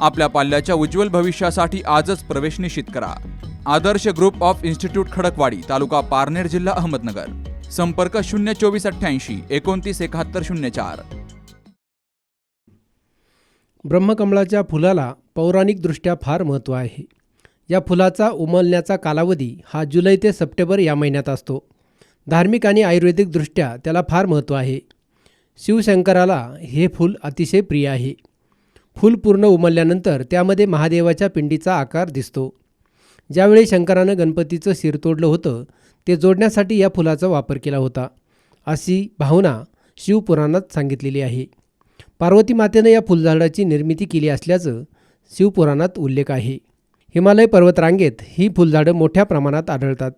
आपल्या पाल्याच्या उज्ज्वल भविष्यासाठी आजच प्रवेश निश्चित करा. Adarsh group of institute Khadakwadi तालुका पारनेर जिल्हा अहमदनगर. संपर्क शून्य चोवीस अठ्ठ्याऐंशी एकोणतीस एकाहत्तर शून्य चार. ब्रह्मकमळाच्या फुलाला पौराणिकदृष्ट्या फार महत्त्व आहे. या फुलाचा उमलण्याचा कालावधी हा जुलै ते सप्टेंबर या महिन्यात असतो. धार्मिक आणि आयुर्वेदिकदृष्ट्या त्याला फार महत्त्व आहे. शिवशंकराला हे फूल अतिशय प्रिय आहे. फूल पूर्ण उमलल्यानंतर त्यामध्ये महादेवाच्या पिंडीचा आकार दिसतो. ज्यावेळी शंकरानं गणपतीचं शिर तोडलं होतं ते जोडण्यासाठी या फुलाचा वापर केला होता. अशी भावना शिवपुराणात सांगितलेली आहे. पार्वती मातेनं या फुलझाडाची निर्मिती केली असल्याचं शिवपुराणात उल्लेख आहे. हिमालय पर्वतरांगेत ही फुलझाडं मोठ्या प्रमाणात आढळतात.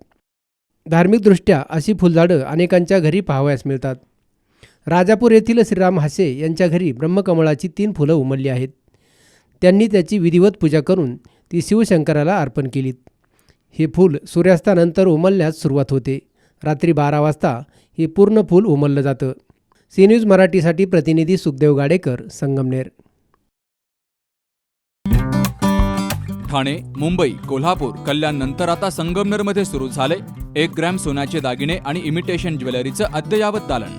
धार्मिकदृष्ट्या अशी फुलझाडं अनेकांच्या घरी पाहावयास मिळतात. राजापूर येथील श्रीराम हासे यांच्या घरी ब्रह्मकमळाची तीन फुलं उमलली आहेत. त्यांनी त्याची विधिवत पूजा करून ती शिवशंकराला अर्पण केलीत. हे फूल सूर्यास्तानंतर उमलण्यास सुरुवात होते. रात्री बारा वाजता हे पूर्ण फूल उमललं जातं. सी न्यूज मराठीसाठी प्रतिनिधी सुखदेव गाडेकर संगमनेर. ठाणे मुंबई कोल्हापूर कल्याण नंतर आता संगमनेरमध्ये सुरू झाले. एक ग्रॅम सोन्याचे दागिने आणि इमिटेशन ज्वेलरीचं अद्ययावत दालन.